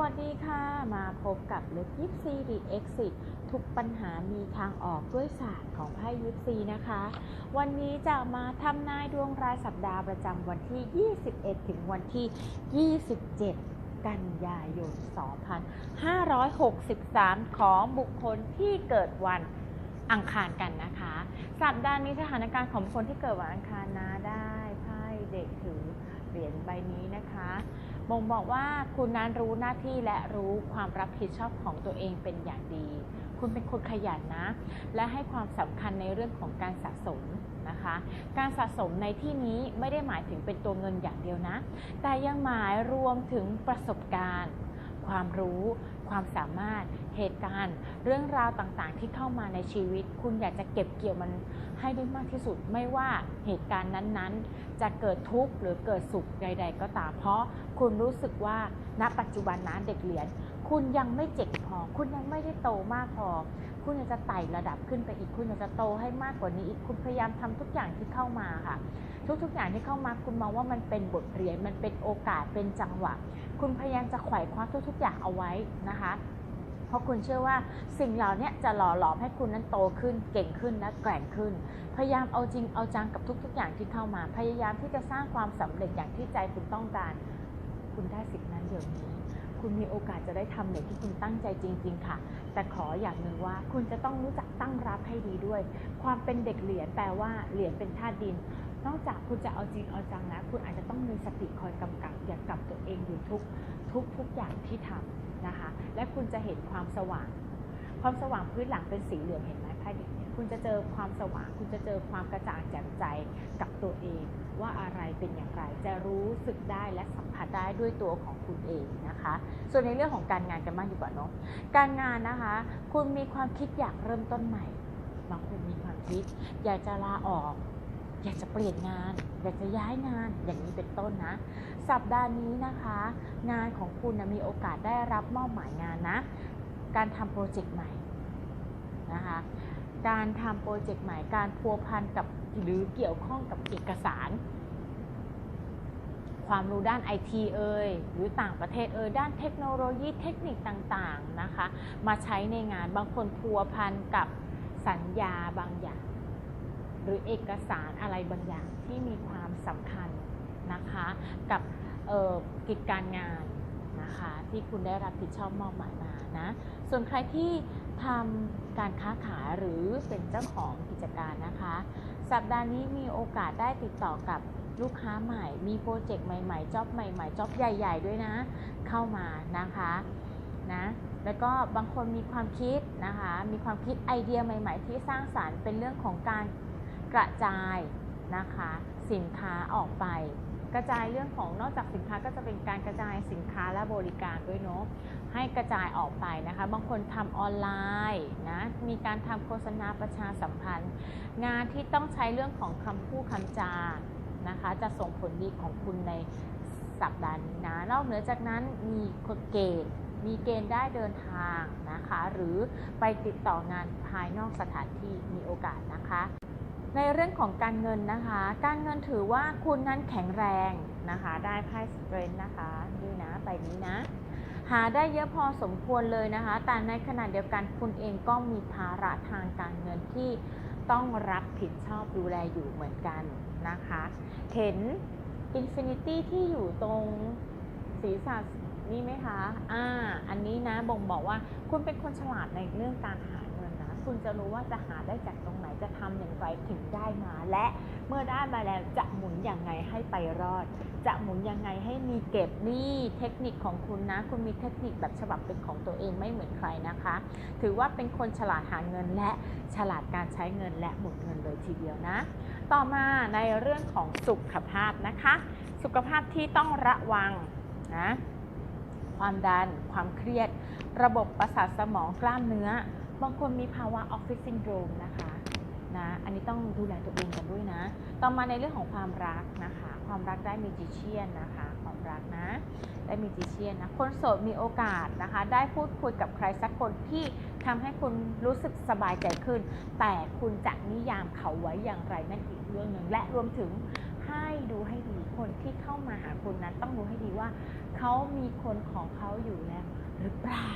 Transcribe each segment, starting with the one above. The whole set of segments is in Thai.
วัสดีค่ะ มาพบกับเลือกยิปซีรีเอ็กซิทุกปัญหามีทางออกด้วยศาสตร์ของไพ่ยิปซีนะคะ วันนี้จะมาทำนายดวงรายสัปดาห์ประจำวันที่ 21 ถึงวันที่ 27 กันยายน 2563 ของบุคคลที่เกิดวันอังคารกันนะคะ สัปดาห์นี้สถานการณ์ของคนที่เกิดวันอังคารนะได้ไพ่เด็กถือเหรียญใบนี้นะคะ บ่งบอกว่าคุณนั้นรู้หน้าที่และรู้ความรับผิดชอบของตัวเองเป็นอย่างดี คุณเป็นคนขยันนะ และให้ความสำคัญในเรื่องของการสะสมนะคะ การสะสมในที่นี้ไม่ได้หมายถึงเป็นตัวเงินอย่างเดียวนะ แต่ยังหมายรวมถึงประสบการณ์ ความรู้ ความสามารถ เหตุการณ์ เรื่องราวต่างๆ ที่เข้ามาในชีวิต คุณอยากจะเก็บเกี่ยวมันให้ได้มากที่สุด ไม่ว่าเหตุการณ์นั้นๆ จะเกิดทุกข์หรือเกิดสุขใด ๆ ก็ตาม เพราะคุณรู้สึกว่าณปัจจุบันนั้นเด็กเหรียญคุณยังไม่เจ็บพอ คุณยังไม่ได้โตมากพอ คุณจะไต่ระดับขึ้นไปอีก คุณจะโตให้มากกว่านี้อีก คุณพยายามทำทุกอย่างที่เข้ามาค่ะ ทุกๆอย่างที่เข้ามา คุณมองว่ามันเป็นบทเรียน มันเป็นโอกาส เป็นจังหวะ คุณพยายามจะไขว่คว้าทุกๆอย่างเอาไว้นะคะเพราะคุณเชื่อว่าสิ่งเหล่านี้จะหล่อหลอมให้คุณนั้นโตขึ้นเก่งขึ้นและแกร่งขึ้น พยายามเอาจริงเอาจังกับทุก ๆ อย่างที่เข้ามา พยายามที่จะสร้างความสำเร็จอย่างที่ใจคุณต้องการ คุณได้สิ่งนั้นเดี๋ยวนี้ คุณมีโอกาสจะได้ทำอย่างที่คุณตั้งใจจริง ๆ ค่ะ แต่ขออย่างหนึ่งว่าคุณจะต้องรู้จักตั้งรับให้ดีด้วย ความเป็นเด็กเหรียญแปลว่าเหรียญเป็นธาตุดิน นอกจากคุณจะเอาจริงเอาจังแล้วคุณอาจจะต้องมีสติคอยกำกับอย่ากกับตัวเองอยู่ทุกทุกทุกอย่างที่ทำนะคะ และคุณจะเห็นความสว่าง ความสว่างพื้นหลังเป็นสีเหลืองเห็นไหม ไพ่เด็กเนี่ยคุณจะเจอความสว่าง คุณจะเจอความกระจ่างแจ่มใจกับตัวเอง ว่าอะไรเป็นอย่างไร จะรู้สึกได้และสัมผัสได้ด้วยตัวของคุณเองนะคะ ส่วนในเรื่องของการงานกันบ้างดีกว่าเนาะการงานนะคะ คุณมีความคิดอยากเริ่มต้นใหม่บางคนมีความคิด อยากจะลาออก อยากจะเปลี่ยนงาน อยากจะย้ายงานอย่างนี้เป็นต้นนะ สัปดาห์นี้นะคะ งานของคุณนะมีโอกาสได้รับมอบหมายงานนะ การทำโปรเจกต์ใหม่นะคะ การทำโปรเจกต์ใหม่การพัวพันกับหรือเกี่ยวข้องกับเอกสาร ความรู้ด้านไอทีเอ่ยหรือต่างประเทศเอ่ยด้านเทคโนโลยีเทคนิคต่างๆนะคะ มาใช้ในงานบางคนพัวพันกับสัญญาบางอย่าง หรือเอกสารอะไรบางอย่างที่มีความสำคัญนะคะ กับกิจการงานนะคะที่คุณได้รับผิดชอบมอบหมายมานะ ส่วนใครที่ ทำการค้าขายหรือเป็นเจ้าของกิจการนะคะ สัปดาห์นี้มีโอกาสได้ติดต่อกับลูกค้าใหม่ มีโปรเจกต์ใหม่ๆจ็อบใหม่ๆจ็อบใหญ่ ๆ ด้วยนะ เข้ามานะคะนะแล้วก็บางคนมีความคิดนะคะ มีความคิดไอเดียใหม่ ๆ ที่สร้างสารรค์เป็นเรื่องของการกระจายนะคะ สินค้าออกไป กระจายเรื่องของนอกจากสินค้าก็จะเป็นการกระจายสินค้าและบริการด้วยเนาะให้กระจายออกไปนะคะ บางคนทำออนไลน์นะมีการทำโฆษณาประชาสัมพันธ์ งานที่ต้องใช้เรื่องของคำพูดคำจานะคะ จะส่งผลดีของคุณในสัปดาห์นี้นะนอกเหนือจากนั้นมีเกณฑ์มีเกณฑ์ได้เดินทางนะคะ หรือไปติดต่องานภายนอกสถานที่มีโอกาสนะคะ ในเรื่องของการเงินนะคะ การเงินถือว่าคุณนั้นแข็งแรงนะคะ ได้ไพ่สเตรนนะคะนี่นะใบนี้นะ หาได้เยอะพอสมควรเลยนะคะ แต่ในขณะเดียวกันคุณเองก็มีภาระทางการเงินที่ต้องรับผิดชอบดูแลอยู่เหมือนกันนะคะ เห็นอินฟินิตี้ที่อยู่ตรงศีรษะนี่ไหมคะ อ่า อันนี้นะบ่งบอกว่าคุณเป็นคนฉลาดในเรื่องการหา คุณจะรู้ว่าจะหาได้จากตรงไหนจะทำอย่างไรถึงได้มา และเมื่อได้มาแล้วจะหมุนอย่างไงให้ไปรอด จะหมุนยังไงให้มีเก็บนี่เทคนิคของคุณนะ คุณมีเทคนิคแบบฉบับเป็นของตัวเองไม่เหมือนใครนะคะ ถือว่าเป็นคนฉลาดหาเงินและฉลาดการใช้เงินและหมุนเงินเลยทีเดียวนะ ต่อมาในเรื่องของสุขภาพนะคะ สุขภาพที่ต้องระวังนะความดัน ความเครียด ระบบประสาทสมองกล้ามเนื้อ บางคนมีภาวะออฟฟิศซินโดรมนะคะนะอันนี้ต้องดูแลตัวเองกันด้วยนะ ต่อมาในเรื่องของความรักนะคะ ความรักได้มีจิเชียนนะคะ ความรักนะ ได้มีจิเชียนนะ คนโสดมีโอกาสนะคะ ได้พูดคุยกับใครสักคนที่ทำให้คุณรู้สึกสบายใจขึ้น แต่คุณจะนิยามเขาไว้อย่างไรนั่นอีกเรื่องหนึ่ง และรวมถึงให้ดูให้ดี คนที่เข้ามาหาคุณนั้นต้องรู้ให้ดีว่า เขามีคนของเขาอยู่แล้วหรือเปล่า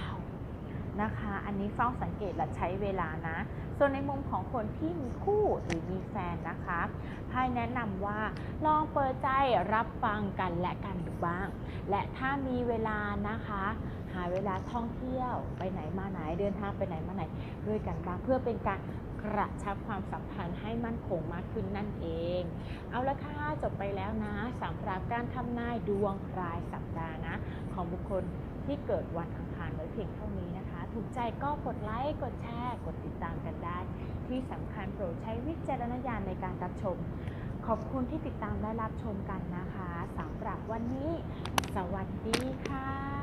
นะคะ อันนี้เฝ้าสังเกตและใช้เวลานะ ส่วนในมุมของคนที่มีคู่หรือมีแฟนนะคะไพ่แนะนำว่าลองเปิดใจรับฟังกันและกันดูบ้าง และถ้ามีเวลานะคะ หาเวลาท่องเที่ยวไปไหนมาไหนเดินทางไปไหนมาไหนด้วยกันบ้างเพื่อเป็นการกระชับความสัมพันธ์ให้มั่นคงมากขึ้นนั่นเอง เอาละค่ะ จบไปแล้วนะสำหรับการทำนายดวงรายสัปดาห์นะ ของบุคคลที่เกิดวันอังารไว้เพียงเท่านี้นะคะ ถูกใจก็กดไลค์ กดแชร์ กดติดตามกันได้ ที่สำคัญโปรดใช้วิจารณญาณในการรับชม ขอบคุณที่ติดตามและรับชมกันนะคะสำหรับวันนี้ สวัสดีค่ะ